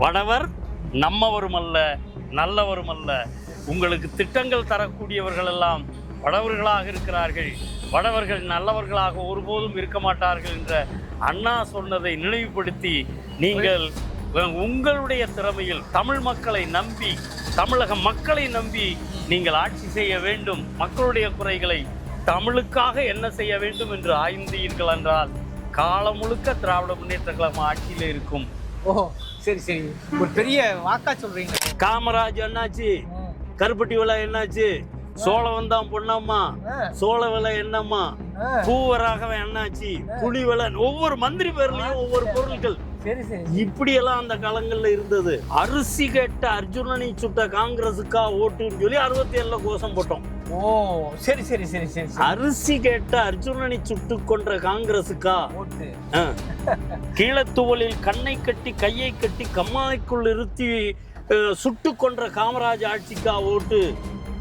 வடவர் நம்மவரும் அல்ல நல்லவரும் அல்ல உங்களுக்கு திட்டங்கள் தரக்கூடியவர்கள் எல்லாம் வடவர்களாக இருக்கிறார்கள். வடவர்கள் நல்லவர்களாக ஒருபோதும் இருக்க மாட்டார்கள் என்ற அண்ணா சொன்னதை நினைவுபடுத்தி நீங்கள் உங்களுடைய திறமையில் தமிழ் மக்களை நம்பி தமிழக மக்களை நம்பி நீங்கள் ஆட்சி செய்ய வேண்டும். மக்களுடைய குறைகளை தமிழுக்காக என்ன செய்ய வேண்டும் என்று ஆய்ந்தீர்கள் என்றால் காலம் முழுக்க திராவிட முன்னேற்ற கழகம் ஆட்சியில் இருக்கும். ஓ சரி சரி. ஒரு பெரிய வாக்கா சொல்றீங்க. காமராஜ் என்னாச்சு? கருப்பட்டி விலை என்னாச்சு? சோழவந்தான் பொண்ணம்மா ஆ, சோழ விலை என்னம்மா? ஆ, பூவராகவன் என்னாச்சு புலி விலை ஒவ்வொரு மந்திரி பேர்லயும் ஒவ்வொரு பொருட்கள் சரி சரி இப்படி எல்லாம் அந்த காலங்கள்ல இருந்தது. அரிசி கேட்ட அர்ஜுனனை சுட்ட காங்கிரஸுக்கா ஓட்டுன்னு சொல்லி அறுபத்தி ஏழுல கோஷம் போட்டோம். ஓ சரி சரி சரி சரி அரிசி கேட்ட அர்ஜுனனை சுட்டு கொன்ற காங்கிரஸுக்கா. கீழத்துவலில் கண்ணை கட்டி கையை கட்டி கம்மாய்க்குள் இருத்தி சுட்டு கொன்ற காமராஜ் ஆட்சிக்கா ஓட்டு?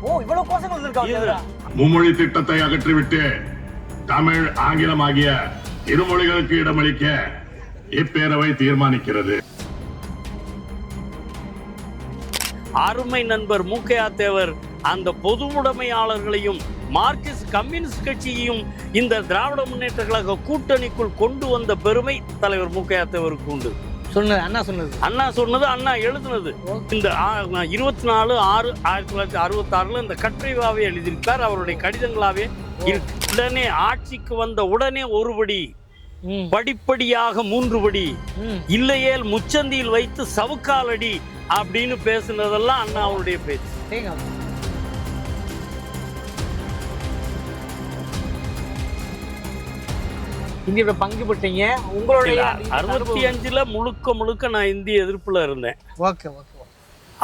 ஓ இவ்வளவு வந்திருக்காங்க. மும்மொழி திட்டத்தை அகற்றிவிட்டு தமிழ் ஆங்கிலம் ஆகிய இருமொழிகளுக்கு இடமளிக்க இப்பேரவை தீர்மானிக்கிறது. அருமை நண்பர் மூக்கையா தேவர் அந்த பொதுவுடைமையாளர்களையும் மார்க்சிஸ்ட் கம்யூனிஸ்ட் கட்சியையும் இந்த திராவிட முன்னேற்ற கழக கூட்டணிக்குள் கொண்டு வந்த பெருமை தலைவர் மூக்கையா தேவருக்கு உண்டு. சொன்னது அண்ணா சொன்னது. அண்ணா சொன்னது அண்ணா எழுதுனது. இந்த இருபத்தி நாலு ஆறு ஆயிரத்தி தொள்ளாயிரத்தி அறுபத்தாறுல இந்த கட்டுரைவாவே எழுதியிருக்கார். அவருடைய கடிதங்களாவே உடனே ஆட்சிக்கு வந்த உடனே ஒருபடி படிப்படியாக மூன்று படி ம். இல்லையேல் முச்சந்தியில் வைத்து சவுக்காலடி அப்படின்னு பேசுனதெல்லாம் அண்ணா அவருடைய பேச்சு. இந்தியோட பங்கு பெற்றீங்க. உங்களுடைய அறுபத்தி அஞ்சுல முழுக்க முழுக்க நான் இந்திய எதிர்ப்புல இருந்தேன். ஓகே ஓகே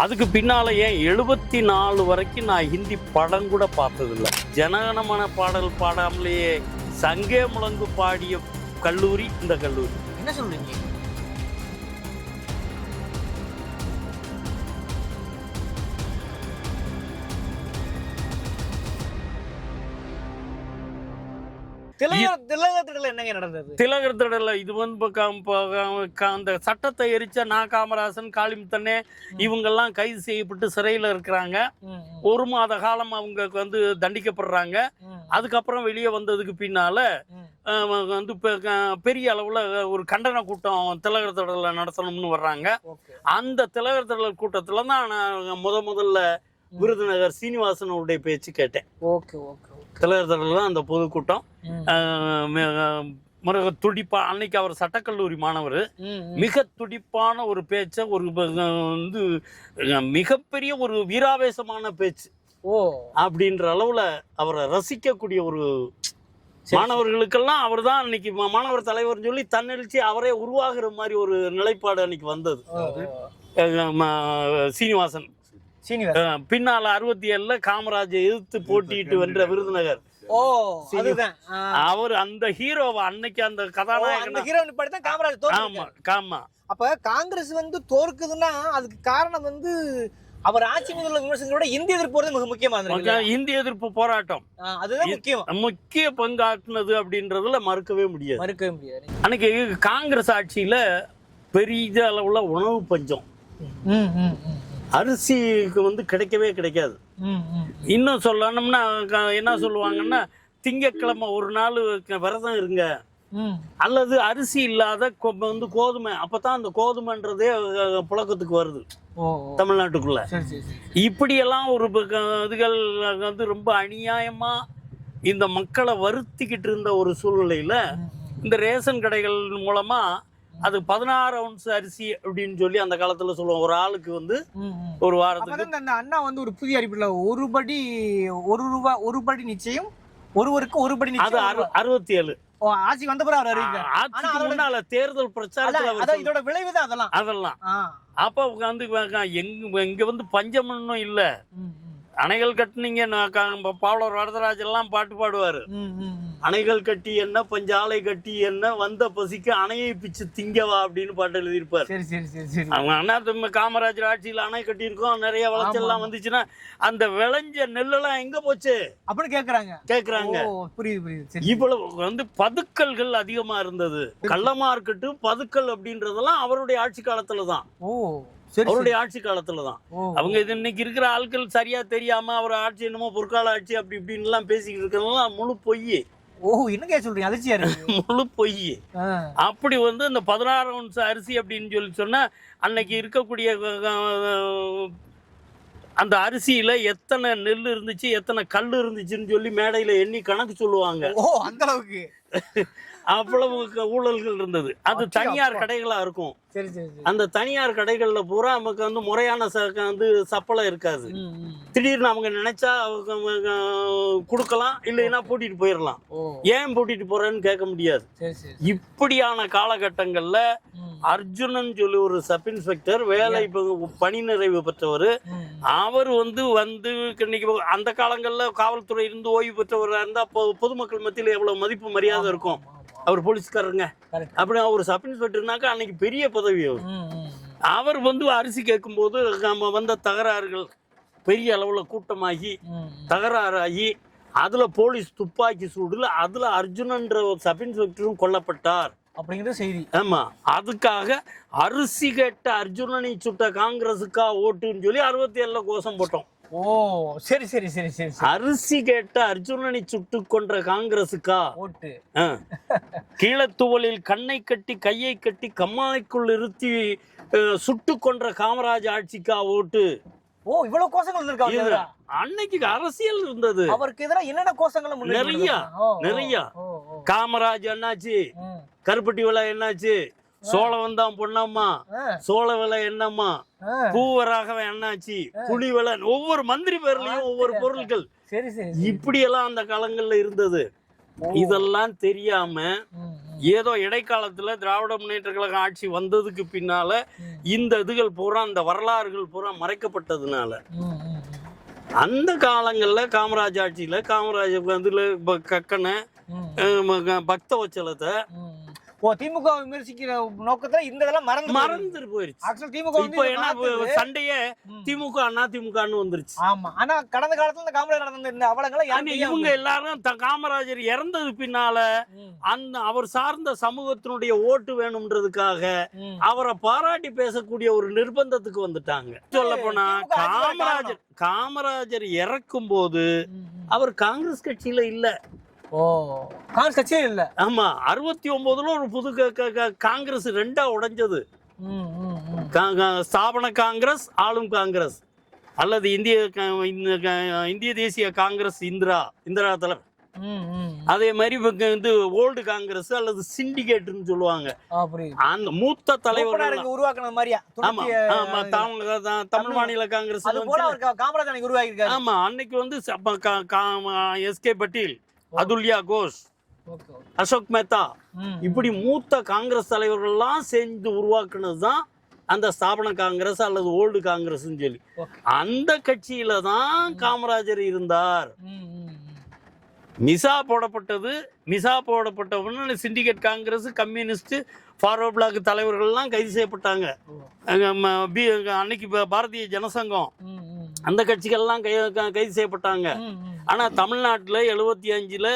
அதுக்கு பின்னால ஏன் எழுபத்தி நாலு வரைக்கும் நான் ஹிந்தி படம் கூட பார்த்ததில்ல. ஜனகணமன பாடல் பாடாமலேயே சங்கே முழங்கு பாடிய கல்லூரி இந்த கல்லூரி. என்ன சொல்றீங்க? திலகர் திலகத்திடல என்னங்க நடந்தது? திலகர் திடல இது வந்து அந்த சட்டத்தை எரிச்ச நா. காமராசன் காளிமுத்தனே இவங்கெல்லாம் கைது செய்யப்பட்டு சிறையில் இருக்கிறாங்க. ஒரு மாத காலம் அவங்க வந்து தண்டிக்கப்படுறாங்க. அதுக்கப்புறம் வெளியே வந்ததுக்கு பின்னால வந்து பெரிய அளவில் ஒரு கண்டன கூட்டம் திலகர் திடல நடத்தணும்னு வர்றாங்க. அந்த திலகர் திடல் கூட்டத்தில் தான் நான் முத முதல்ல விருதுநகர் சீனிவாசனுடைய பேச்சு கேட்டேன். ஓகே ஓகே தான் அந்த பொதுக்கூட்டம். மிக துடிப்பா அன்னைக்கு அவர் சட்டக்கல்லூரி மாணவர். மிக துடிப்பான ஒரு பேச்சை ஒரு வந்து மிகப்பெரிய ஒரு வீராவேசமான பேச்சு. ஓ. அப்படின்ற அளவுல அவரை ரசிக்கக்கூடிய ஒரு. மாணவர்களுக்கெல்லாம் அவர் தான் அன்னைக்கு மாணவர் தலைவர்னு சொல்லி தன்னெழுச்சி அவரே உருவாகிற மாதிரி ஒரு நிலைப்பாடு அன்னைக்கு வந்தது. சீனிவாசன். பின்னால அறுபத்தி ஏழுல காமராஜை எதிர்த்து போட்டியிட்டு வென்ற விருதுநகர். ஓ அதுதான். அவர் அந்த ஹீரோவை அன்னைக்கு அந்த ஓ, அந்த கதாநாயகன் ஹீரோயின் படி தான் காமராஜ் ஆமா ஆமா அப்ப காங்கிரஸ் வந்து தோற்குதுன்னா அதுக்கு காரணம் வந்து அவர் ஆட்சி மீது உள்ள விமர்சனங்களோட இந்திய எதிர்ப்பு மிக முக்கியமா இருந்திருக்கு மக்கள் இந்திய எதிர்ப்பு போராட்டம். அதுதான் முக்கியம். முக்கிய பங்காற்றினது அப்படின்றதுல மறுக்கவே முடியாது. மறுக்கவே முடியாது. அன்னைக்கு காங்கிரஸ் ஆட்சியில பெரிய அளவுல உணவு பஞ்சம். அரிசிக்கு வந்து கிடைக்கவே கிடைக்காது. இன்னும் சொல்லணும்னா என்ன சொல்லுவாங்கன்னா திங்கட்கிழமை ஒரு நாள் விரதம் இருங்க. அல்லது அரிசி இல்லாத வந்து கோதுமை அப்பதான் அந்த கோதுமைன்றதே புழக்கத்துக்கு வருது. தமிழ்நாட்டுக்குள்ள இப்படியெல்லாம் ஒரு இதுகள் வந்து ரொம்ப அநியாயமா இந்த மக்களை வருத்திக்கிட்டு இருந்த ஒரு சூழ்நிலையில இந்த ரேஷன் கடைகள் மூலமா அது பதினாறு அவுன்ஸ் அரிசி அப்படின்னு சொல்லி அந்த காலத்துல சொல்லுவோம். ஒரு ஆளுக்கு வந்து. ஒரு வாரத்துக்கு அந்த அண்ணா வந்து ஒரு புதிய அறிவிப்புல ஒரு படி ஒரு ரூபா ஒரு படி நிச்சயம் ஒருவருக்கு ஒரு படி அது அறுபத்தி ஏழு ஆட்சி வந்த பிறகு அவர் ஆட்சிக்கு முன்னால தேர்தல் பிரச்சாரத்துல இதோட விளைவு தான் அதெல்லாம். அதெல்லாம். அப்ப வந்து இவங்க எங்க இங்க வந்து பஞ்சம் ஒன்றும் இல்ல. அணைகள் கட்டுனீங்க நான் க- பாவலர் வரதராஜ் எல்லாம் பாட்டு பாடுவாரு. அணைகள் கட்டி என்ன பஞ்சாலை கட்டி என்ன வந்த பசிக்கு அணையை பிச்சு திங்கவா அப்படின்னு பாட்டு எழுதியிருப்பார். அவங்க அண்ணா காமராஜர் ஆட்சியில் அணை கட்டியிருக்கோம் நிறைய விளைச்சல்லாம் வந்துச்சுன்னா அந்த விளைஞ்ச நெல்லெல்லாம் எங்க போச்சு? அப்படின்னு கேக்குறாங்க. கேக்குறாங்க. புரியுது புரியுது. இவ்வளவு வந்து பதுக்கல்கள் அதிகமா இருந்தது. கள்ள மார்க்கெட்டு பதுக்கல் அப்படின்றதெல்லாம் அவருடைய ஆட்சி காலத்துல தான். ஓ. அவருடைய ஆட்சி காலத்துல தான் அவங்க இது இன்னைக்கு இருக்கிற ஆட்கள் சரியா தெரியாம அவர் ஆட்சி என்னமோ பொற்கால ஆட்சி அப்படி இப்படின்னு எல்லாம் பேசிக்கிட்டு இருக்கிறதெல்லாம் முழு பொய் ஓ என்னங்க சொல்றீங்க? அதிர்ச்சியா இருக்கு. முழு பொய். அப்படி வந்து இந்த பதினாறு ஒன்ஸ் அரிசி அப்படின்னு சொல்லி சொன்னா அன்னைக்கு இருக்கக்கூடிய அந்த அரிசியில எத்தனை நெல் இருந்துச்சு எத்தனை கல் இருந்துச்சுன்னு சொல்லி மேடையில எண்ணி கணக்கு சொல்லுவாங்க. ஓ அந்த அளவுக்கு. அவ்வளவு ஊழல்கள் இருந்தது. அது தனியார். கடைகளா இருக்கும். அந்த தனியார் கடைகள்ல பூரா நமக்கு வந்து முறையான வந்து சப்பளை இருக்காது. திடீர்னு அவங்க நினைச்சா அவங்க கொடுக்கலாம் இல்லைன்னா பூட்டிட்டு போயிடலாம் ஏன் பூட்டிட்டு போறேன்னு கேட்க முடியாது. இப்படியான காலகட்டங்கள்ல அர்ஜுனன் சொல்லி ஒரு சப் இன்ஸ்பெக்டர் வேலை பணி நிறைவு பெற்றவர். அவர் வந்து வந்து இன்னைக்கு அந்த காலங்கள்ல காவல்துறை இருந்து ஓய்வு பெற்றவராக இருந்தா பொ- பொதுமக்கள் மத்தியில் எவ்வளவு மதிப்பு மரியாதை இருக்கும். அவர் போலீஸ்காரருங்க. அப்படி அவர் சப் இன்ஸ்பெக்டர்னாக்கா அன்னைக்கு பெரிய பதவி அவர். அவர் வந்து அரிசி கேட்கும்போது நம்ம வந்த தகராறுகள் பெரிய அளவுல கூட்டமாகி. தகராறாகி அதுல போலீஸ் துப்பாக்கி சூடுல அதுல அர்ஜுனன்ற ஒரு சப் இன்ஸ்பெக்டரும் கொல்லப்பட்டார் அப்படிங்கிறது செய்தி ஆமா அதுக்காக அரிசி கேட்ட அர்ஜுனனை சுட்ட காங்கிரஸுக்கா ஓட்டுன்னு சொல்லி அறுபத்தி ஏழுல கோஷம் போட்டோம் ஓ சரி சரி சரி சரி அரிசி கேட்ட அர்ஜுனனை சுட்டு கொன்ற காங்கிரஸுக்கா ஓட்டு. கீழத்துவலில் கண்ணை கட்டி கையை கட்டி கம்மாய்க்குள் இருத்தி சுட்டு கொன்ற காமராஜ் ஆட்சிக்கா ஓட்டு? ஓ இவ்வளவு கோஷங்கள் எதிரா? அன்னைக்கு அரசியல் இருந்தது. அவருக்கு எதிராக என்னென்ன கோஷங்களை முன்னாடி நிறைய, நிறைய. காமராஜ் என்னாச்சு. கருப்பட்டி விலை என்னாச்சு? சோழம் தான் பொண்ணம்மா சோழ விலை என்னம்மா ஆ. பூவராகவன் என்னாச்சு புலி விலை ஒவ்வொரு மந்திரி பேர்லயும் ஒவ்வொரு பொருட்கள் சரி. இப்படியெல்லாம் அந்த காலங்கள்ல இருந்தது இதெல்லாம் தெரியாம. ஏதோ இடைக்காலத்துல திராவிட முன்னேற்ற கழகம் ஆட்சி வந்ததுக்கு பின்னால. இந்த இதுகள் பூரா அந்த வரலாறுகள் பூரா மறைக்கப்பட்டதுனால. அந்த காலங்கள்ல காமராஜ் ஆட்சியில காமராஜ் அதுல ப- கக்கனை பக்தவச்சலத்தை ம். ஓ திமுக விமர்சிக்கிற நோக்கத்துல இந்த இதெல்லாம் மறந்து மறந்துட்டு போயிருச்சு. ஆக்சுவல் திமுக இப்போ என்ன. சண்டையே. திமுக அண்ணா திமுகன்னு வந்துருச்சு. ஆமா. ஆனா கடந்த காலத்துல இந்த காமெடி நடந்த இந்த அவலங்களை இவங்க எல்லாரும் காமராஜர் இறந்தது பின்னால அந்த அவர் சார்ந்த சமூகத்தினுடைய ஓட்டு வேணும்ன்றதுக்காக அவரை பாராட்டி பேசக்கூடிய ஒரு நிர்பந்தத்துக்கு வந்துட்டாங்க. சொல்ல போனா காமராஜர் காமராஜர் இறக்கும் போது அவர் காங்கிரஸ் கட்சியில இல்ல. ஓ காங்கிரஸ் கட்சியே இல்ல. ஆமா அறுபத்தி ஒன்பதுல ஒரு புது காங்கிரஸ் ரெண்டா உடைஞ்சது. ஸ்தாபன காங்கிரஸ் ஆளும் காங்கிரஸ். அல்லது இந்திய க- இந்த க- இந்திய தேசிய காங்கிரஸ் இந்திரா இந்திரா தலைவர். அதே மாதிரி வந்து ஓல்டு காங்கிரஸ் அல்லது சிண்டிகேட்னு சொல்லுவாங்க. அந்த மூத்த தலைவர்கள் மூப்பனாருக்கு உருவாக்குனது மாதிரியா? ஆமா தமிழ் மாநில காங்கிரஸ் அது போல அவர் கா- காமராஜர் அன்னைக்கு உருவாக்கி இருக்காரு ஆமா அன்னைக்கு வந்து எஸ்கே பட்டீல். அதுல்யா கோஷ். அசோக் மேத்தா. இப்படி மூத்த காங்கிரஸ் தலைவர்கள்லாம் சேர்ந்து உருவாக்குனது தான் அந்த ஸ்தாபன காங்கிரஸ் அல்லது ஓல்டு காங்கிரஸ்னு சொல்லி. அந்த கட்சியில தான் காமராஜர் இருந்தார். மிசா போடப்பட்டது. மிசா போடப்பட்ட உடனே syndicate Congress communist forward black தலைவர்கள்லாம் கைது செய்யப்பட்டாங்க. அன்னைக்கு பாரதிய ஜனசங்கம். அந்த கட்சிகள்லாம் கை க- கைது செய்யப்பட்டாங்க. ம், ம். ஆனா தமிழ்நாட்டுல எழுபத்தி அஞ்சுல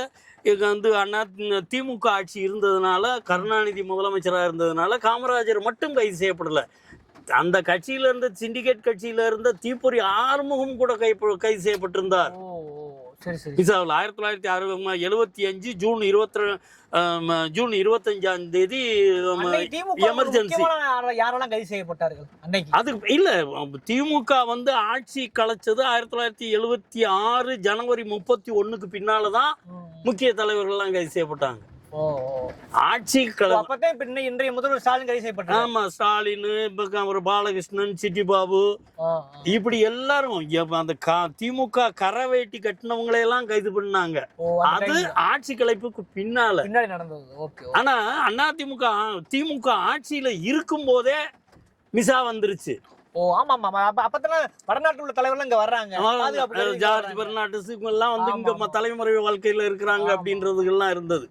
இங்க வந்து அண்ணா திமுக ஆட்சி இருந்ததுனால கருணாநிதி முதலமைச்சராக இருந்ததுனால காமராஜர் மட்டும் கைது செய்யப்படல. அந்த கட்சியில இருந்த சிண்டிகேட் கட்சியில இருந்த தீப்பொறி ஆறுமுகம் கூட கை கைது செய்யப்பட்டிருந்தார். மிசாவில் ஆயிரத்தி தொள்ளாயிரத்தி அறுபது எழுபத்தி அஞ்சு ஜூன் இருபத்தி ஜூன் இருபத்தஞ்சாம் தேதி எமர்ஜென்சி யாரெல்லாம் கைது செய்யப்பட்டார்கள் அன்னைக்கு அது இல்ல திமுக வந்து ஆட்சி கலைச்சது ஆயிரத்தி தொள்ளாயிரத்தி எழுபத்தி ஆறு ஜனவரி முப்பத்தி ஒண்ணுக்கு பின்னாலதான் ம். முக்கிய தலைவர்கள்லாம் கைது செய்யப்பட்டாங்க. ஆட்சி அப்பதான் இன்றைய முதல்வர் ஸ்டாலின் கைது செய்யப்பட்டார். ஆமா ஸ்டாலின் இப்ப ஒரு பாலகிருஷ்ணன் சிட்டி பாபு. இப்படி எல்லாரும் அந்த திமுக கரை வேட்டி கட்டினவங்களை எல்லாம் கைது பண்ணாங்க. அது ஆட்சி கலைப்புக்கு பின்னால. நடந்தது. ஆனா அண்ணா திமுக திமுக ஆட்சியில இருக்கும் போதே மிசா வந்துருச்சு. ஓ ஆமா ஆமா உள்ள தலைவர்கள் இங்க வர்றாங்க. ஜார்ஜ் எல்லாம் வந்து இங்க தலைமுறை வாழ்க்கையில இருக்கிறாங்க. அப்படின்றதுகள்லாம் இருந்தது.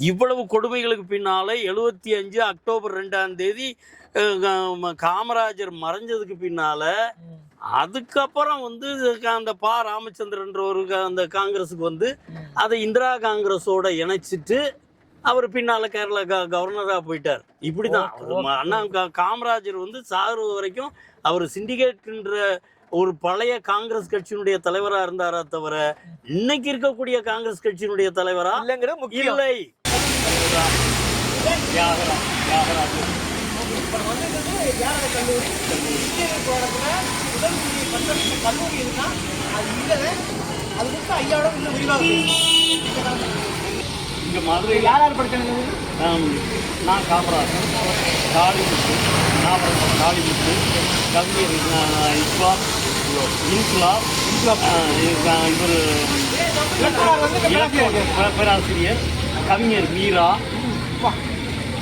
இவ்வளவு கொடுமைகளுக்கு பின்னால எழுபத்தி அஞ்சு அக்டோபர் ரெண்டாம் தேதி காமராஜர் மறைஞ்சதுக்கு பின்னால அதுக்கப்புறம் வந்து அந்த பா ராமச்சந்திரன்ற ஒரு அந்த காங்கிரஸுக்கு வந்து. அதை இந்திரா காங்கிரஸோட இணைச்சிட்டு அவர் பின்னால கேரளா க கவர்னரா போயிட்டார். ஒரு ம- அண்ணா காமராஜர் வந்து சாகுறது வரைக்கும் அவர் சிண்டிகேட்ன்ற ஒரு பழைய காங்கிரஸ் கட்சியினுடைய தலைவரா இருந்தாரா தவிர இன்னைக்கு இருக்கக்கூடிய காங்கிரஸ் கட்சியினுடைய தலைவரா இல்லை. தியாகரா- தியாகராஜர். இப்ப கல்லூரி முதல் பட்டமளிப்பு கல்லூரி அது அது மட்டும் ஐயாவோட இன்னும் விரிவாக மதுரையில் யார் யார் படிச்சாங்க நான் காமராஜர் காளிமுத்து நாவரசர் காளிமுத்து கவிஞர் அஹ், இஸ்லாம் இவர் பேராசிரியர். கவிஞர் மீரா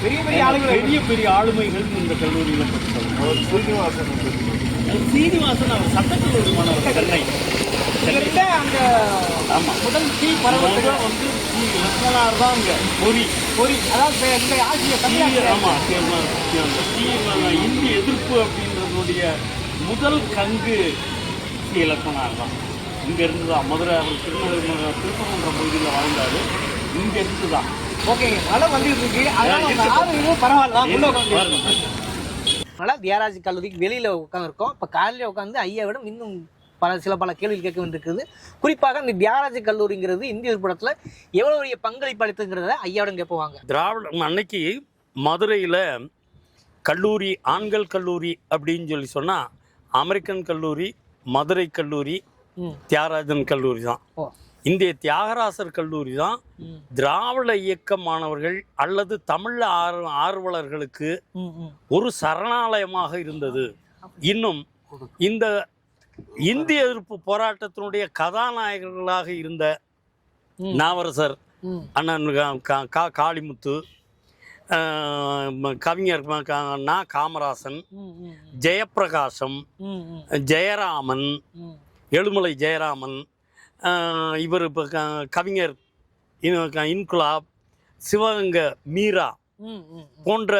பெரிய பெரிய ஆளுங்க பெரிய பெரிய ஆளுமைகள் இந்த கல்லூரியில் படித்தவர் சீனிவாசன் சீனிவாசன் அவர் சட்டக்கல்லூரி மாணவர். சென்னை. இவர்கிட்ட அந்த ஆமா. முதல் தீ பரவல் வந்து சி. லட்சுமணார் தான் அங்க பொறி. பொறி. அதாவது இந்த ஆட்சியை தீ- தமிழ்நாட்டில் ஆமா தீ- அந்த தீ- இந்தி எதிர்ப்பு அப்படின்றதுடைய முதல் கங்கு சி இலக்கணார் தான். இங்க இருந்து தான். மதுரை அவர் திருநெல்வேலி திருப்பரங்குன்ற பகுதியில் வாழ்ந்தாரு. இங்க இருந்து தான் ஓகேங்க மழை வந்துட்டு இருக்கு. அதனால உங்க பரவாயில்ல. உள்ள உட்காந்து அதனால தியாகராஜ் கல்லூரிக்கு வெளியில உட்காந்துருக்கோம் இப்ப காலையில உட்காந்து ஐயாவிடம் இன்னும் பல சில பல கேள்விகள் கேட்க வேண்டியிருக்குது. குறிப்பாக இந்த தியாகராஜ கல்லூரிங்கிறது இந்திய படத்துல எவ்வளவு பெரிய பங்களிப்பு அளித்துங்கிறத ஐயாவிடம் கேட்போங்க திராவிட அன்னைக்கு மதுரையில் கல்லூரி ஆண்கள் கல்லூரி அப்படின்னு சொல்லி சொன்னால் அமெரிக்கன் கல்லூரி மதுரை கல்லூரி தியாகராஜன் கல்லூரி தான். ஓ. இந்திய தியாகராசர் கல்லூரி தான் திராவிட இயக்க மாணவர்கள் அல்லது தமிழ் ஆர் ஆர்வலர்களுக்கு ஒரு சரணாலயமாக இருந்தது. இன்னும் இந்த இந்திய எதிர்ப்பு போராட்டத்தினுடைய கதாநாயகர்களாக இருந்த. நாவரசர் அண்ணன் கா- காளிமுத்து கவிஞர் நா காமராசன் ஜெயப்பிரகாசம் ஜெயராமன் எழுமலை ஜெயராமன் இவர் இப்போ கவிஞர் இன்குலாப் சிவகங்கை மீரா போன்ற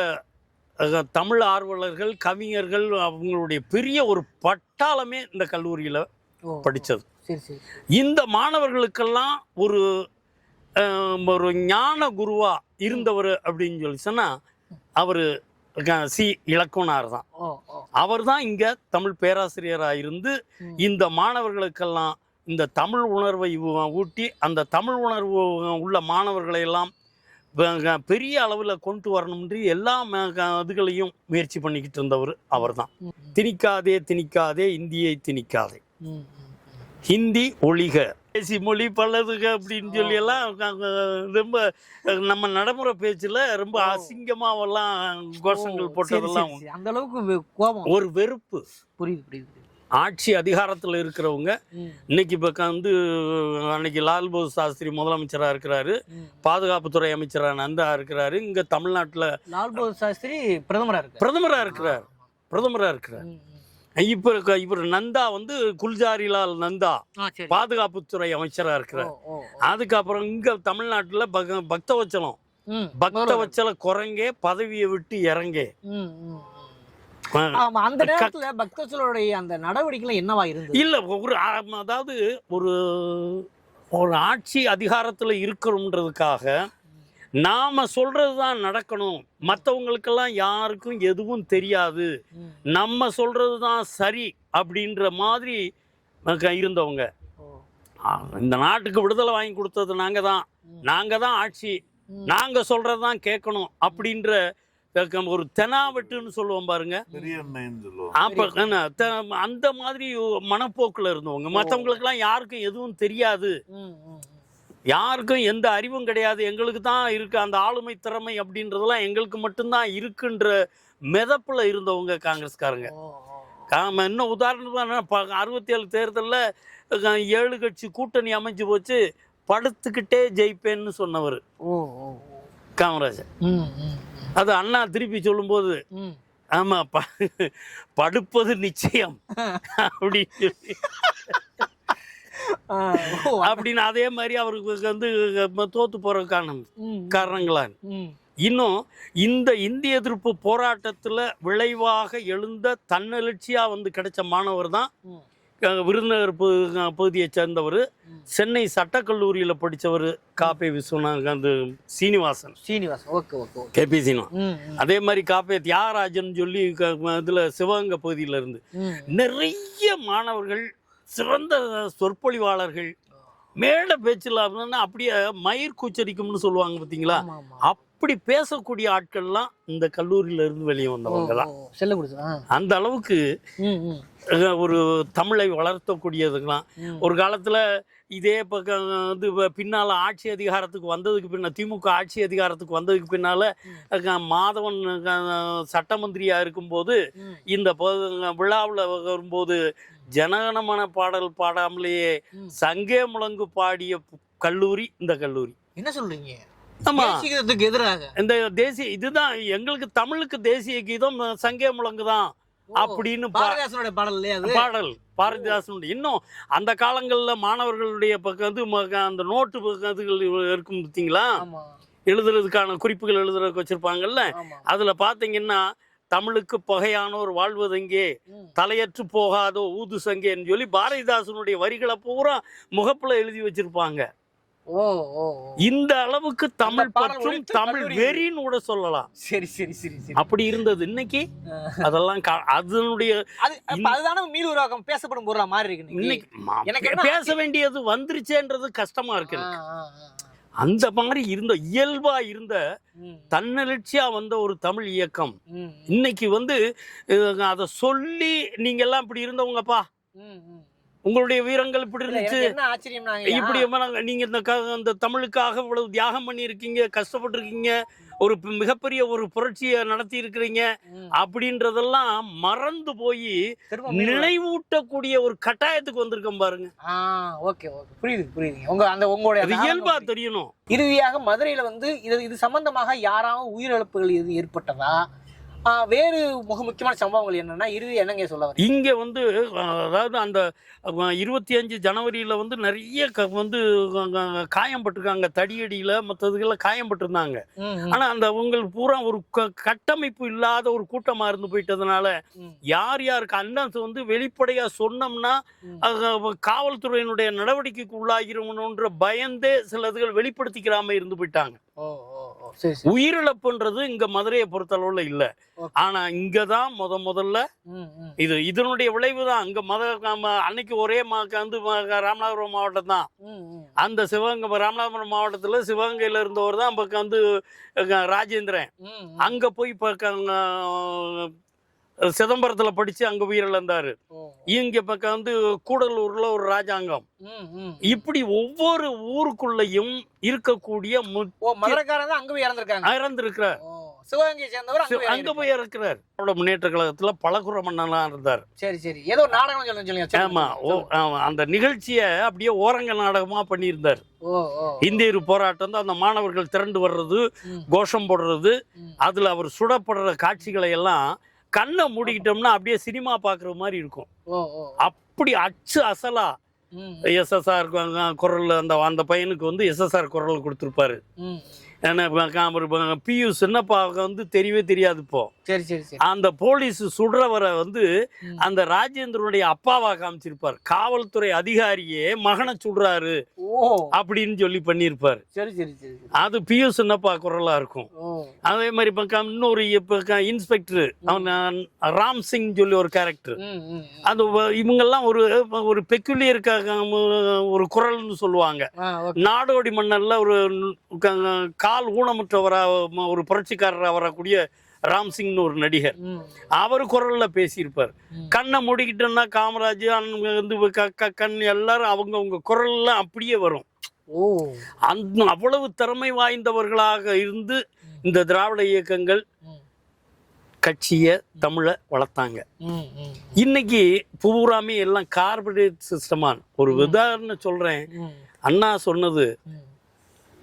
தமிழ் ஆர்வலர்கள் கவிஞர்கள் அவங்களுடைய பெரிய ஒரு பட்டாளமே இந்த கல்லூரியில் படித்தது இந்த மாணவர்களுக்கெல்லாம் ஒரு ஒரு ஞான குருவா இருந்தவர் அப்படின்னு சொல்லி சொன்னால் அவர் சி இலக்குனார் தான். அவர் தான் இங்கே தமிழ் பேராசிரியராக இருந்து. இந்த மாணவர்களுக்கெல்லாம் இந்த தமிழ் உணர்வை ஊட்டி அந்த தமிழ் உணர்வு உள்ள மாணவர்களை எல்லாம் பெரிய அளவில் கொண்டு வரணும்ன்று எல்லா இதுகளையும் முயற்சி பண்ணிக்கிட்டு இருந்தவர் அவர் தான் திணிக்காதே திணிக்காதே இந்தியை திணிக்காதே. ஹிந்தி ஒழிக. தேசி மொழி பல்லதுக அப்படின்னு சொல்லி எல்லாம் ரொம்ப நம்ம நடைமுறை பேச்சில் ரொம்ப அசிங்கமாவெல்லாம் கோஷங்கள் போட்டதெல்லாம். அந்த அளவுக்கு கோபம். ஒரு வெறுப்பு. புரியுது புரியுது. ஆட்சி அதிகாரத்தில் இருக்கிறவங்க இன்னைக்கு இப்போ வந்து அன்னைக்கு லால் பகதூர் சாஸ்திரி முதலமைச்சராக இருக்கிறாரு பாதுகாப்புத்துறை அமைச்சராக நந்தா இருக்கிறாரு இங்கே தமிழ்நாட்டில் லால் பகதூர் சாஸ்திரி பிரதமரா இருக்கு பிரதமராக இருக்கிறார். பிரதமராக இருக்கிறார். இப்போ இருக்க இவர் நந்தா வந்து குல்ஜாரிலால் நந்தா பாதுகாப்புத்துறை அமைச்சராக இருக்கிறார். அதுக்கப்புறம் இங்கே தமிழ்நாட்டில் பக பக்தவச்சலம். பக்தவச்சல குரங்கே பதவியை விட்டு இறங்கே. ஆமா அந்த நேரத்துல பக்தர்களுடைய அந்த நடவடிக்கை என்னவா இருந்தது? இல்லை ஒரு அதாவது ஒரு ஒரு ஆட்சி அதிகாரத்தில் இருக்கிறோம்ன்றதுக்காக நாம சொல்றது தான் நடக்கணும். மற்றவங்களுக்கெல்லாம் யாருக்கும் எதுவும் தெரியாது. நம்ம சொல்றது தான் சரி அப்படின்ற மாதிரி இருந்தவங்க. இந்த நாட்டுக்கு விடுதலை வாங்கி கொடுத்தது நாங்க தான் ம். நாங்க தான் ஆட்சி. ம். நாங்க சொல்றது தான் கேட்கணும் அப்படின்ற ஒரு தெனாவெட்டுன்னு சொல்லுவோம் பாருங்க. அப்ப என்ன, த- அந்த மாதிரி மனப்போக்குல இருந்தவங்க. மற்றவங்களுக்கெல்லாம் யாருக்கும் எதுவும் தெரியாது. யாருக்கும் எந்த அறிவும் கிடையாது. எங்களுக்கு தான் இருக்கு அந்த ஆளுமை திறமை அப்படின்றதெல்லாம் எங்களுக்கு மட்டும்தான் இருக்குன்ற மிதப்புல இருந்தவங்க காங்கிரஸ்காரங்க. இன்னும் உதாரணமாக அறுபத்தி ஏழு தேர்தலில் ஏழு கட்சி கூட்டணி அமைஞ்சு போச்சு. படுத்துக்கிட்டே ஜெயிப்பேன்னு சொன்னவர். காமராஜர். அது அண்ணா திருப்பி சொல்லும்போது. ஆமா படுப்பது நிச்சயம். அப்படின்னு சொல்லி. அப்படின்னு அதே மாதிரி அவருக்கு வந்து தோத்து போறதுக்கான ம், காரணங்களா ம், இன்னும் இந்த இந்திய எதிர்ப்பு போராட்டத்தில் விளைவாக எழுந்த தன்னெழுச்சியா வந்து கிடைச்ச மாணவர் தான் விருதுநகர் பகு- பகுதியை சேர்ந்தவர். சென்னை சட்டக்கல்லூரியில் படித்தவர் Kappe Viswanath Srinivasan. Srinivasan. Okay okay okay. KP Srinivasan. அதே மாதிரி காப்பே தியாகராஜன் சொல்லி க- இதில் சிவகங்கை பகுதியில இருந்து. நிறைய மாணவர்கள் சிறந்த சொற்பொழிவாளர்கள் மேடை பேச்சில் அப்படின்னா அப்படியே மயிர் கூச்சரிக்கும்னு சொல்லுவாங்க பார்த்தீங்களா. அப்படி பேசக்கூடிய ஆட்கள்லாம் இந்த கல்லூரியில இருந்து வெளியே வந்தவங்க தான். அந்த அளவுக்கு ஒரு தமிழை வளர்த்தக்கூடியதுலாம் ம். ஒரு காலத்துல இதே பக்கம் வந்து பின்னால ஆட்சி அதிகாரத்துக்கு வந்ததுக்கு பின்ன திமுக ஆட்சி அதிகாரத்துக்கு வந்ததுக்கு பின்னால மாதவன் அஹ், சட்டமந்திரியா இருக்கும்போது. இந்த விழாவில் வரும்போது ஜனகணமன பாடல் பாடாமலேயே. சங்கே முழங்கு பாடிய கல்லூரி இந்த கல்லூரி என்ன சொல்றீங்க தேசியத்துக்கு எதிராக. இந்த தேசிய இதுதான் எங்களுக்கு தமிழுக்கு தேசிய கீதம் சங்கே முழங்கு தான் அப்படின்னு பாரதிதாசனுடைய பாடல் இல்லையா பாடல் பாரதிதாசனுடைய. இன்னும் அந்த காலங்களில் மாணவர்களுடைய பக்கம் வந்து அந்த நோட்டு பக்கம் இதுகள் இருக்கும் பார்த்தீங்களா? எழுதுறதுக்கான குறிப்புகள் எழுதுறதுக்கு வச்சிருப்பாங்கல்ல? அதுல பாத்தீங்கன்னா தமிழுக்கு பகையானோர் வாழ்வதெங்கே. தலையற்று போகாதோ ஊது சங்கேன்னு சொல்லி பாரதிதாசனுடைய வரிகளை பூரா முகப்புல எழுதி வச்சிருப்பாங்க. இந்த அளவுக்கு தமிழ் பற்றும் தமிழ் வெறின்னு கூட சொல்லலாம். சரி சரி சரி சரி. அப்படி இருந்தது இன்னைக்கு. அதெல்லாம் அதனுடைய அதுதானே மீள் உருவாக்கம்? பேசப்படும் பொருளா மாறி இருக்கு இன்னைக்கு. எனக்கு பேச வேண்டியது வந்துருச்சேன்றது கஷ்டமா இருக்கு. அந்த மாதிரி இருந்த இயல்பா இருந்த தன்னெழுச்சியா வந்த ஒரு தமிழ் இயக்கம் இன்னைக்கு வந்து அதை சொல்லி நீங்க எல்லாம் இப்படி இருந்தவங்கப்பா. உங்களுடைய வீரங்கள் இப்படி இருந்துச்சு. இப்படி நாங்க- இந்த இந்த தமிழுக்காக இவ்வளவு தியாகம் பண்ணியிருக்கீங்க கஷ்டப்பட்டிருக்கீங்க ஒரு பி- மிகப்பெரிய ஒரு புரட்சியை நடத்தி இருக்கிறீங்க. அப்படின்றதெல்லாம் மறந்து போய். நினைவூட்டக்கூடிய ஒரு கட்டாயத்துக்கு வந்திருக்கோம் பாருங்க. Okay okay. புரியுது புரியுதுங்க உங்க அந்த உங்களுடைய இயல்பா தெரியணும். இறுதியாக மதுரையில வந்து இது இது சம்பந்தமாக யாராவது உயிரிழப்புகள் எது ஏற்பட்டதா? வேறு மிக முக்கியமான சம்பவங்கள் என்னன்னா இறுதி என்னங்க சொல்ல இங்க வந்து அதாவது அந்த இருபத்தி அஞ்சு ஜனவரியில வந்து நிறைய வந்து காயம்பட்டிருக்காங்க. தடியடியில மற்றதுல காயம்பட்டிருந்தாங்க. ம், ம், ஆனா அந்த உங்களுக்கு பூரா ஒரு கட்டமைப்பு இல்லாத ஒரு கூட்டமா இருந்து போயிட்டதுனால. யார் யாருக்கு அண்ணன் வந்து வெளிப்படையா சொன்னோம்னா காவல்துறையினுடைய நடவடிக்கைக்கு உள்ளாகிறோம்ன்ற பயந்தே சிலதுகள் வெளிப்படுத்திக்கிறாம இருந்து போயிட்டாங்க. உயிரிழப்புன்றது இங்க மதுரையை பொறுத்தளவுல இல்ல. ஆனா இங்கதான் முத முதல்ல. இது இதனுடைய விளைவு தான் அங்க மத அன்னைக்கு ஒரே வந்து ராமநாதபுரம் மாவட்டம் தான். அந்த சிவகங்கை ராமநாதபுரம் மாவட்டத்துல சிவகங்கையில இருந்தவர் தான் இப்ப வந்து ராஜேந்திரன். அங்க போய் சிதம்பரத்துல படிச்சு அங்க உயிரிழந்தாரு. இங்க பக்கம் வந்து கூடலூர்ல ஒரு ராஜாங்கம். இப்படி ஒவ்வொரு ஊருக்குள்ளேயும் இருக்கக்கூடிய அங்க இறந்திருக்காங்க. இறந்திருக்கிறார். சேர்ந்தவர் அங்க போய் இறக்குறார். அவரோட முன்னேற்ற கழகத்துல பலகுற மன்னனா இருந்தார். சரி சரி. ஏதோ நாடகம் சொல்லுங்க. ஆமா. அந்த நிகழ்ச்சியை அப்படியே ஓரங்க நாடகமா பண்ணியிருந்தார். இந்தியர் போராட்டம் அந்த மாணவர்கள் திரண்டு வர்றது கோஷம் போடுறது. அதுல அவர் சுடப்படுற காட்சிகளை எல்லாம் கண்ணை மூடிக்கிட்டோம்னா அப்படியே சினிமா பார்க்குற மாதிரி இருக்கும். அப்படி அச்சு அசலா எஸ்எஸ்ஆர் குரல் அந்த அந்த பையனுக்கு வந்து எஸ்எஸ்ஆர் குரல் கொடுத்துருப்பாரு. ம். ஏன்னா பியு சின்னப்பாவுக்கு வந்து தெரியவே தெரியாது இப்போ. சரி சரி அந்த போலீஸ் சுடுறவரை வந்து. அந்த ராஜேந்திரனுடைய அப்பாவா காமிச்சிருப்பார். காவல்துறை அதிகாரியே மகனை சுடுறாரு அப்படின்னு சொல்லி பண்ணியிருப்பார். சரி சரி. அது பியு சின்னப்பா குரலா இருக்கும். அதே மாதிரி இப்போ இன்னொரு இப்போ இன்ஸ்பெக்டர் அவன் ராம் சிங் சொல்லி ஒரு கேரக்டர். அது இவங்கெல்லாம் ஒரு ஒரு பெக்குலியர் ஒரு குரல்னு சொல்லுவாங்க. நாடோடி மன்னல்ல ஒரு கால் ஊனமுற்றவரா ஒரு புரட்சிக்காரரா வரக்கூடிய ராம் சிங்னு ஒரு நடிகர். அவர் குரல்ல பேசியிருப்பார். கண்ணை மூடிக்கிட்டோம்னா காமராஜ் வந்து கண் எல்லாரும் அவங்க அவங்க குரல்லாம் அப்படியே வரும். அந்த அவ்வளவு திறமை வாய்ந்தவர்களாக இருந்து இந்த திராவிட இயக்கங்கள் கட்சியை தமிழை வளர்த்தாங்க. இன்னைக்கு பூராமே எல்லாம் கார்பரேட் சிஸ்டமான ஒரு உதாரணம் சொல்றேன். அண்ணா சொன்னது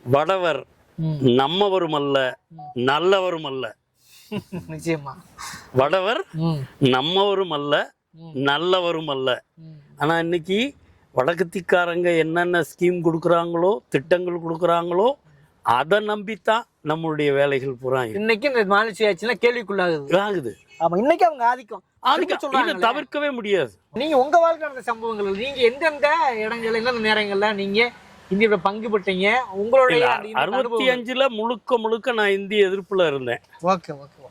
வடவர். நம்மவரும் அல்ல நல்லவரும் அல்ல நிச்சயமா. வடவர் நம்மவரும் அல்ல நல்லவரும் அல்ல. ஆனா இன்னைக்கு வடக்கத்திக்காரங்க என்னென்ன ஸ்கீம் கொடுக்குறாங்களோ திட்டங்கள் கொடுக்குறாங்களோ அதை நம்பித்தான் நம்மளுடைய வேலைகள் பூரா. இன்னைக்கு இந்த மாநில சுயாட்சிலாம் கேள்விக்குள்ளாகுது. ஆகுது ஆமா இன்னைக்கு அவங்க ஆதிக்கம். இதை தவிர்க்கவே முடியாது. நீங்க உங்க வாழ்க்கை நடந்த சம்பவங்கள் நீங்க எந்தெந்த இடங்கள்ல எந்தெந்த நேரங்கள்ல நீங்க இந்தியோட பங்கு பெற்றீங்க உங்களுடைய அறுபத்தி. அஞ்சுல முழுக்க முழுக்க நான் இந்திய எதிர்ப்புல இருந்தேன். ஓகே ஓகே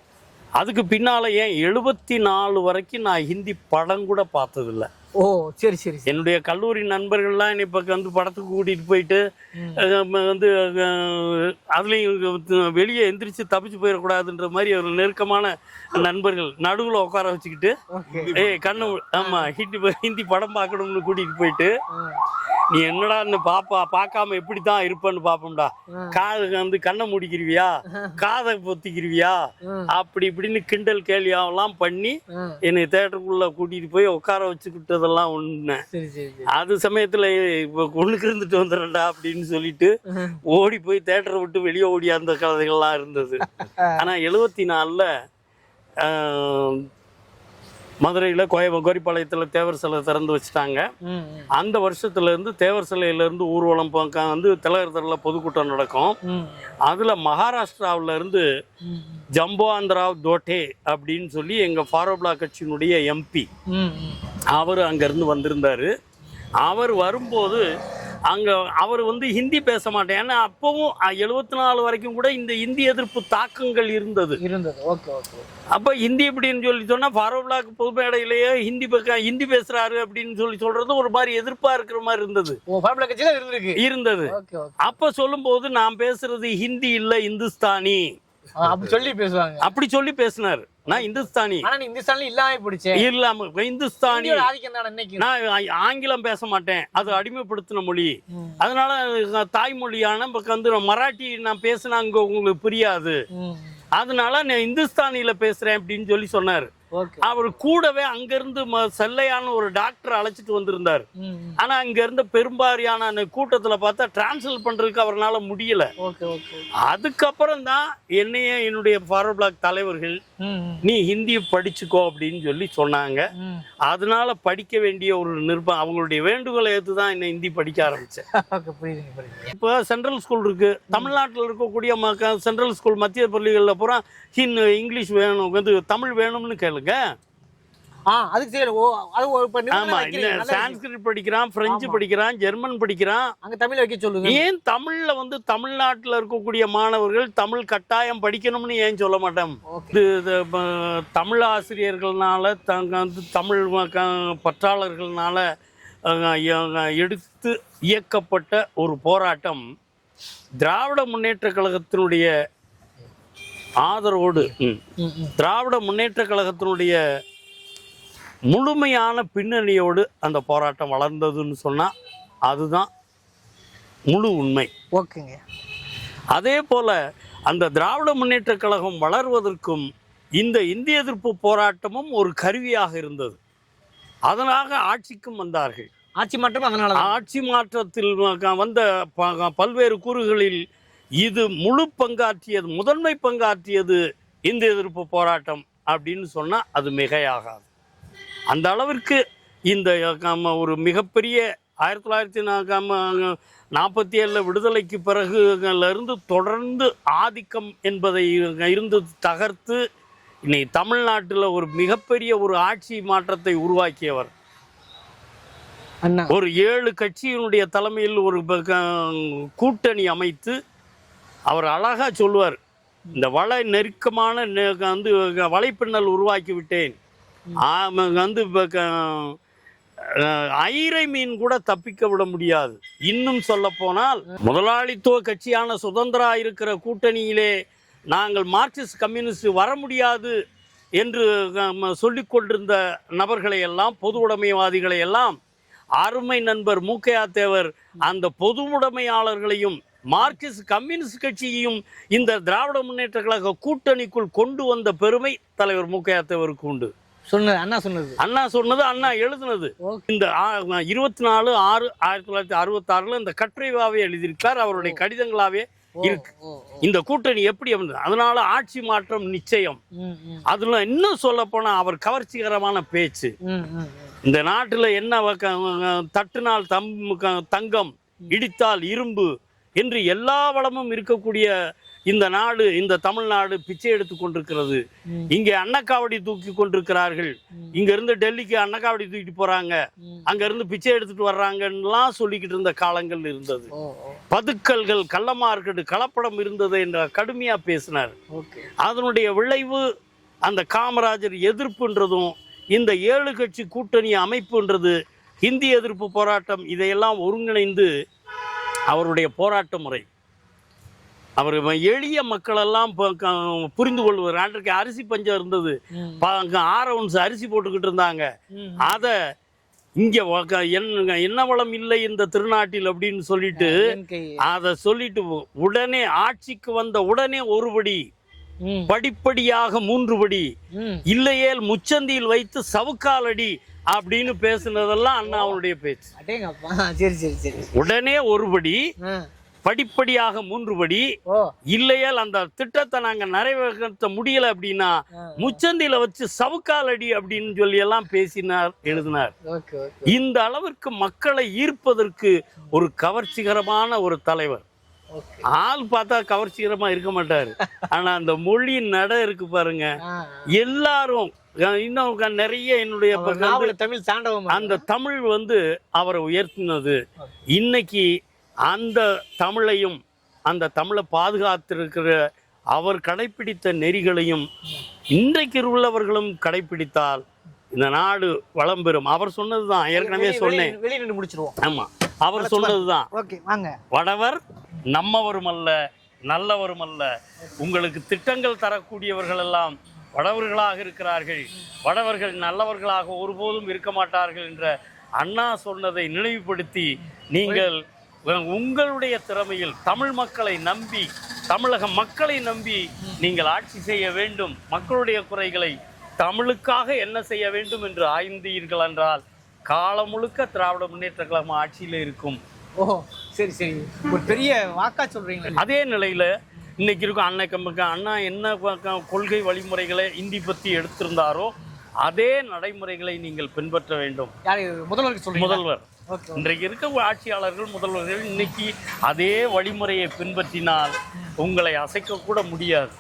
அதுக்கு பின்னால ஏன் எழுபத்தி நாலு வரைக்கும் நான் ஹிந்தி படம் கூட பார்த்ததில்ல. ஓ சரி சரி என்னுடைய கல்லூரி நண்பர்கள்லாம் என்னை இப்போ வந்து படத்துக்கு கூட்டிகிட்டு போயிட்டு வந்து அதுலேயும் வெளியே எந்திரிச்சு தப்பிச்சு போயிடக்கூடாதுன்ற மாதிரி ஒரு நெருக்கமான நண்பர்கள் நடுவில் உட்கார வச்சுக்கிட்டு ஏய் கண்ணு மூ- ஆமா ஹிந்தி ஹிந்தி படம் பார்க்கணும்னு கூட்டிகிட்டு போயிட்டு. நீ என்னடான்னு பாப்பா பார்க்காம எப்படி தான் இருப்பேன்னு பார்ப்போம்டா ம். காது வந்து கண்ணை மூடிக்கிருவியா காதை பொத்திக்கிருவியா ம். அப்படி இப்படின்னு கிண்டல் கேலியாவெல்லாம் பண்ணி. என்னை தேட்டருக்குள்ள கூட்டிட்டு போய் உட்கார வச்சுக்கிட்டதெல்லாம் ஒண்ணு அது சமயத்துல இப்போ ஒண்ணுக்கு இருந்துட்டு வந்துடுறேன்டா அப்படின்னு சொல்லிட்டு. ஓடி போய் தேட்டரை விட்டு வெளியே ஓடி அந்த கதைகள்லாம் இருந்தது ஆனா எழுபத்தி நாலுல மதுரையில கோயம்பு கோரிப்பாளையத்துல தேவர் சிலை திறந்து வச்சுட்டாங்க. அந்த வருஷத்துல இருந்து தேவர் சிலையில இருந்து ஊர்வலம் வந்து திலகர்தரில் பொதுக்கூட்டம் நடக்கும். அதுல மகாராஷ்டிராவுல இருந்து ம். ஜம்போ ஆந்திராவ் தோட்டே அப்படின்னு சொல்லி எங்க ஃபார்வர்ட் கட்சியினுடைய எம்பி. அவர் அங்கேருந்து வந்திருந்தார் அவர் வரும்போது அங்கே அவர் வந்து ஹிந்தி பேச மாட்டேன். ஏன்னா அப்போவும் எழுபத்தி நாலு வரைக்கும் கூட இந்த இந்தி எதிர்ப்பு தாக்கங்கள் இருந்தது. இருந்தது. Okay okay. அப்போ ஹிந்தி அப்படின்னு சொல்லி சொன்னால் ஃபாரூக் பிளாக் பொது மேடையிலேயே ஹிந்தி பக்க ஹிந்தி பேசுகிறாரு அப்படின்னு சொல்லி சொல்கிறது ஒரு மாதிரி எதிர்ப்பாக இருக்கிற மாதிரி இருந்தது. இருந்திருக்கு. இருந்தது. அப்போ சொல்லும்போது நான் பேசுறது ஹிந்தி இல்லை இந்துஸ்தானி. அப்படி சொல்லி பேசுவாங்க. அப்படி சொல்லி பேசினார். நான் இந்துஸ்தானி. ஆனா நீ இந்துஸ்தான்ல இல்லாம போயிடுச்சு. இல்லாம இந்துஸ்தானி. ஆதிக்கம் தான் இன்னைக்கு? நான் ஆங்கிலம் பேச மாட்டேன். அது அடிமைப்படுத்தின மொழி. அதனால தாய்மொழியான வந்து மராட்டி நான் பேசினா அங்க உங்களுக்கு புரியாது. அதனால நான் இந்துஸ்தானியில பேசுறேன் அப்படின்னு சொல்லி சொன்னார். அவர் கூடவே அங்கிருந்து செல்லையான ஒரு டாக்டர் அழைச்சிட்டு வந்திருந்தார். ஆனா அங்க இருந்த பெரும்பாரியான அந்த கூட்டத்துல பார்த்தா டிரான்ஸ்லேட் பண்றதுக்கு அவரால முடியல. அதுக்கப்புறம் தான் என்னைய என்னுடைய ஃபார்வர்ட் பிளாக் தலைவர்கள். நீ ஹிந்தியை படிச்சுக்கோ அப்படின்னு சொல்லி சொன்னாங்க. அதனால படிக்க வேண்டிய ஒரு நிர்பந்தம் அவங்களுடைய வேண்டுகோளை ஏற்று தான் என்ன ஹிந்தி படிக்க ஆரம்பிச்சேன். இப்போ சென்ட்ரல் ஸ்கூல் இருக்கு. தமிழ்நாட்டில் இருக்கக்கூடிய சென்ட்ரல் ஸ்கூல் மத்திய பள்ளிகளில் பூரா ஹின் இங்கிலீஷ் வேணும் வந்து தமிழ் வேணும்னு கேளுங்க. ஆ அதுக்கு சரி ஓ அது ஒரு இப்ப நிபந்தனை ஆமா வைக்கிறீங்க. இந்த நல்ல விஷயம். சான்ஸ்கிரிட் படிக்கிறான் பிரெஞ்சு. படிக்கிறான் ஜெர்மன் படிக்கிறான் அங்க தமிழ் வைக்க சொல்லுங்க ஏன் தமிழ்ல வந்து தமிழ்நாட்டில் இருக்கக்கூடிய மாணவர்கள் தமிழ் கட்டாயம் படிக்கணும்னு ஏன் சொல்ல மாட்டோம் இது தமிழ் ஆசிரியர்கள்னால தங்க வந்து தமிழ் பற்றாளர்கள்னால எடுத்து இயக்கப்பட்ட ஒரு போராட்டம் திராவிட முன்னேற்ற கழகத்தினுடைய ஆதரவோடு. திராவிட முன்னேற்ற கழகத்தினுடைய முழுமையான பின்னணியோடு அந்த போராட்டம் வளர்ந்ததுன்னு சொன்னால் அதுதான் முழு உண்மை ஓகேங்க அதே போல அந்த திராவிட முன்னேற்ற கழகம் வளர்வதற்கும் இந்த இந்திய எதிர்ப்பு போராட்டமும் ஒரு கருவியாக இருந்தது அதனாக ஆட்சிக்கும் வந்தார்கள் ஆட்சி மாற்றம் அதனால தான். ஆட்சி மாற்றத்தில் வந்த பல்வேறு கூறுகளில் இது முழு பங்காற்றியது முதன்மை பங்காற்றியது இந்திய எதிர்ப்பு போராட்டம் அப்படின்னு சொன்னா அது மிகையாகாது. அந்த அளவிற்கு இந்த ஒரு மிகப்பெரிய ஆயிரத்தி தொள்ளாயிரத்தி நாற்பத்தி ஏழில் விடுதலைக்கு பிறகு இருந்து தொடர்ந்து ஆதிக்கம் என்பதை இருந்து தகர்த்து இன்னைக்கு தமிழ்நாட்டில் ஒரு மிகப்பெரிய ஒரு ஆட்சி மாற்றத்தை உருவாக்கியவர். ஒரு ஏழு கட்சியினுடைய தலைமையில் ஒரு கூட்டணி அமைத்து அவர் அழகாக சொல்லுவார் இந்த வலை நெருக்கமான நெ- வந்து வலைப்பின்னல் உருவாக்கி விட்டேன் வந்து இப்போ க- ஐரை மீன் கூட தப்பிக்க விட முடியாது. இன்னும் சொல்ல போனால் முதலாளித்துவ கட்சியான சுதந்திரா இருக்கிற கூட்டணியிலே நாங்கள் மார்க்சிஸ்ட் கம்யூனிஸ்ட் வர முடியாது என்று சொல்லிக் கொண்டிருந்த நபர்களை எல்லாம் பொது உடைமைவாதிகளை எல்லாம் அருமை நண்பர் மூக்கையா தேவர் அந்த பொது உடைமையாளர்களையும் மார்க்சிஸ்ட் கம்யூனிஸ்ட் கட்சியையும் இந்த திராவிட முன்னேற்ற கழக கூட்டணிக்குள் கொண்டு வந்த பெருமை தலைவர் மூக்கையா தேவருக்கு உண்டு. சொன்னது அண்ணா சொன்னது. அண்ணா சொன்னது அண்ணா எழுதுனது. இந்த இருபத்தி நாலு ஆறு ஆயிரத்தி தொள்ளாயிரத்தி அறுபத்தாறுல இந்த கட்டுரைவாவே எழுதியிருக்கார். அவருடைய கடிதங்களாவே இருக்கு. இந்த கூட்டணி எப்படி அமைந்தது? அதனால ஆட்சி மாற்றம் நிச்சயம். ம், ம், அதுல இன்னும் சொல்ல போனா அவர் கவர்ச்சிகரமான பேச்சு. ம், ம், ம். இந்த நாட்டுல என்ன க- தட்டினால் தம் க- தங்கம் இடித்தால் இரும்பு என்று எல்லா வளமும் இருக்கக்கூடிய இந்த நாடு இந்த தமிழ்நாடு பிச்சை எடுத்து கொண்டிருக்கிறது. இங்கே அன்னக்காவடி தூக்கி கொண்டிருக்கிறார்கள். இங்க இருந்து டெல்லிக்கு அன்னக்காவடி தூக்கிட்டு போறாங்க. அங்க இருந்து பிச்சை எடுத்துட்டு வர்றாங்கன்னுலாம் சொல்லிக்கிட்டு இருந்த காலங்கள் இருந்தது. பதுக்கல்கள் கள்ள மார்க்கெட்டு கலப்படம் இருந்தது என்ற கடுமையா பேசினார். அதனுடைய விளைவு அந்த காமராஜர் எதிர்ப்புன்றதும் இந்த ஏழு கட்சி கூட்டணி அமைப்புன்றது ஹிந்தி எதிர்ப்பு போராட்டம் இதையெல்லாம் ஒருங்கிணைந்து அவருடைய போராட்ட முறை. அவர் எளிய மக்களெல்லாம் புரிந்து கொள்வார். அன்றைக்கு அரிசி பஞ்சம் இருந்தது. ஆறு ounce அரிசி போட்டுக்கிட்டு இருந்தாங்க. அதை இங்க என்ன வளம் இல்லை இந்த திருநாட்டில் அப்படின்னு சொல்லிட்டு அதை சொல்லிட்டு உடனே ஆட்சிக்கு வந்த உடனே ஒருபடி படிப்படியாக மூன்று படி. இல்லையேல் முச்சந்தியில் வைத்து சவுக்காலடி அப்படின்னு பேசுனதெல்லாம் அண்ணா அவருடைய பேச்சு. சரி சரி சரி. உடனே ஒருபடி. படிப்படியாக மூன்று படி இல்லையேல் அந்த திட்டத்தை நாங்க நிறைவேற்ற முடியல அப்படின்னா ஆ. முச்சந்தியில வச்சு சவுக்காலடி அப்படின்னு சொல்லி எல்லாம் பேசினார் எழுதினார். இந்த அளவிற்கு மக்களை ஈர்ப்பதற்கு ஒரு கவர்ச்சிகரமான ஒரு தலைவர். ஆள் பார்த்தா கவர்ச்சிகரமா இருக்க மாட்டாரு. ஆனா அந்த மொழி நட இருக்கு பாருங்க. எல்லாரும் இன்னும் நிறைய என்னுடைய தமிழ் தாண்டவம் அந்த தமிழ் வந்து அவரை உயர்த்தினது. இன்னைக்கு அந்த தமிழையும் அந்த தமிழை பாதுகாத்திருக்கிற அவர் கடைப்பிடித்த நெறிகளையும் இன்றைக்கு உள்ளவர்களும் கடைப்பிடித்தால் இந்த நாடு வளம் பெறும். அவர் சொன்னதுதான் ஏற்கனவே சொன்னேன். ஆமா. அவர் சொன்னதுதான். வடவர் நம்மவரும் அல்ல நல்லவரும் அல்ல உங்களுக்கு திட்டங்கள் தரக்கூடியவர்கள் எல்லாம் வடவர்களாக இருக்கிறார்கள். வடவர்கள் நல்லவர்களாக ஒருபோதும் இருக்க மாட்டார்கள் என்ற அண்ணா சொன்னதை நினைவுபடுத்தி நீங்கள் உங்களுடைய திறமையில் தமிழ் மக்களை நம்பி தமிழக மக்களை நம்பி நீங்கள் ஆட்சி செய்ய வேண்டும். மக்களுடைய குறைகளை தமிழுக்காக என்ன செய்ய வேண்டும் என்று ஆய்ந்தீர்கள் என்றால் காலம் முழுக்க திராவிட முன்னேற்ற கழகம் ஆட்சியில் இருக்கும். ஓ சரி சரி. ஒரு பெரிய வாக்கா சொல்றீங்க அதே நிலையில இன்னைக்கு இருக்கும் அன்னைக்கு அண்ணா என்ன கொள்கை வழிமுறைகளை இந்தி பத்தி எடுத்திருந்தாரோ அதே நடைமுறைகளை நீங்கள் பின்பற்ற வேண்டும். முதல்வர். ஓகே இன்றைக்கு இருக்க ஆட்சியாளர்கள் முதல்வர்கள் இன்னைக்கு அதே வழிமுறையை பின்பற்றினால் உங்களை அசைக்க கூட முடியாது.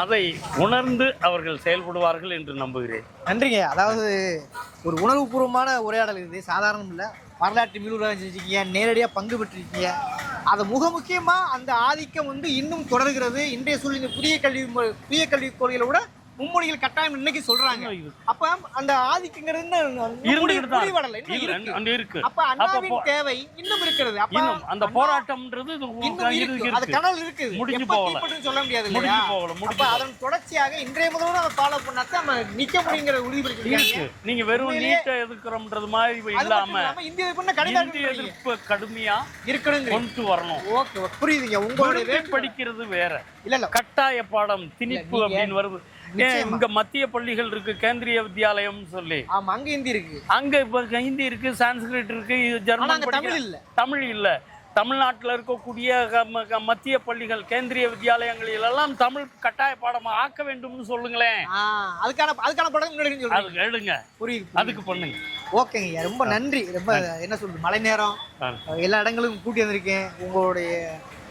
அதை உணர்ந்து அவர்கள் செயல்படுவார்கள் என்று நம்புகிறேன். நன்றிங்க. அதாவது ஒரு உணர்வுபூர்வமான உரையாடல் இது. சாதாரணம் இல்லை. வரலாற்று மீளுரை செஞ்சுருக்கீங்க நேரடியாக பங்கு பெற்றிருக்கீங்க. அது முக முக்கியமாக அந்த ஆதிக்கம் வந்து இன்னும் தொடர்கிறது. இன்றைய சூழ்நிலை புதிய கல்வி புதிய கல்விக் கொள்கையில் விட மும்மொழிகள் கட்டாயம் இன்னைக்கு சொல்றாங்க. அப்ப அந்த ஆதிக்கங்கிறது இருந்துகிட்டு இருக்கு. அப்ப அண்ணாவின் தேவை இன்னும் இருக்கிறது. அப்ப அந்த போராட்டம்ன்றது அது கனல் இருக்குது முடிஞ்சு போகல. சொல்ல முடியாது முடிஞ்சு இல்லையா? அப்ப. அதன் தொடர்ச்சியாக இன்றைய முதல்வர் அதை ஃபாலோ பண்ணாதான் நம்ம நிக்க முடியுங்கிற இருக்கு. நீங்க வெறும் நீட்டை எதிர்க்கிறோம்ன்றது மாதிரி இல்லாம இந்திய கடிதம் இந்திய எதிர்ப்பு கடுமையா இருக்கணுங்க கொண்டு வரணும். ஓகே புரியுதுங்க. உங்களுடைய படிக்கிறது வேற. இல்ல இல்ல. கட்டாய பாடம் திணிப்பு அப்படின்னு வருது. இங்க மத்திய பள்ளிகள் இருக்கு கேந்திரிய வித்யாலயம் சொல்லி. ஆமா அங்க ஹிந்தி இருக்கு. அங்க இப்ப ஹிந்தி இருக்கு சான்ஸ்கிரிட் இருக்கு ஜெர்மன் தமிழ் இல்ல. தமிழ் இல்ல. தமிழ்நாட்டில் இருக்கக்கூடிய மத்திய பள்ளிகள் கேந்திரிய வித்யாலயங்களில் எல்லாம் தமிழ் கட்டாய பாடமா ஆக்க வேண்டும்னு சொல்லுங்களேன். அதுக்கான அதுக்கான படம் அதுக்கு எடுங்க. புரியுது அதுக்கு பண்ணுங்க. ஓகேங்க ரொம்ப நன்றி. ரொம்ப என்ன சொல்றது மழை நேரம். எல்லா இடங்களுக்கும் கூட்டி வந்திருக்கேன். உங்களுடைய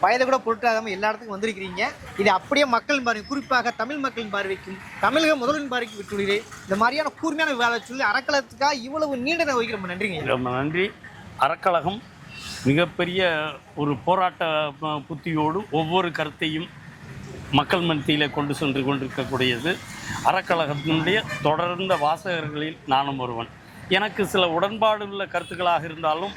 வயதை கூட பொருட்டாகாமல் எல்லா இடத்துக்கும் வந்திருக்கிறீங்க. இது அப்படியே மக்களின் பார்வை குறிப்பாக தமிழ் மக்களின் பார்வைக்கும் தமிழக முதல்வரின் பார்வைக்கு விட்டுள்ளீரே. இந்த மாதிரியான கூர்மையான வேலை சொல்லி அறக்கலத்துக்காக இவ்வளவு நீண்ட நேரம் வைக்க ரொம்ப நன்றிங்க. ரொம்ப நன்றி. அறக்கழகம் மிகப்பெரிய ஒரு போராட்ட புத்தியோடு ஒவ்வொரு கருத்தையும் மக்கள் மத்தியில் கொண்டு சென்று கொண்டிருக்கக்கூடியது. அறக்கழகத்தினுடைய தொடர்ந்த வாசகர்களில் நானும் ஒருவன். எனக்கு சில உடன்பாடு உள்ள கருத்துக்களாக இருந்தாலும்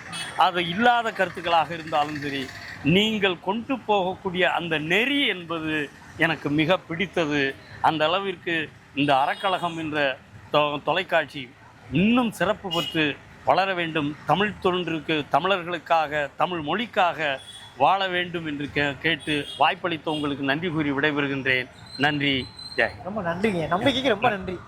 அது இல்லாத கருத்துக்களாக இருந்தாலும் சரி நீங்கள் கொண்டு போகக்கூடிய அந்த நெறி என்பது எனக்கு மிக பிடித்தது. அந்த அளவிற்கு இந்த அறக்கழகம் என்ற தொ- தொலைக்காட்சி இன்னும் சிறப்பு பெற்று வளர வேண்டும். தமிழ் தொன்றுக்கு தமிழர்களுக்காக தமிழ் மொழிக்காக வாழ வேண்டும் என்று கே கேட்டு வாய்ப்பளித்த உங்களுக்கு நன்றி கூறி விடைபெறுகின்றேன். நன்றி. ஜெய் ரொம்ப நன்றிங்க. நம்பிக்கைக்கு ரொம்ப நன்றி.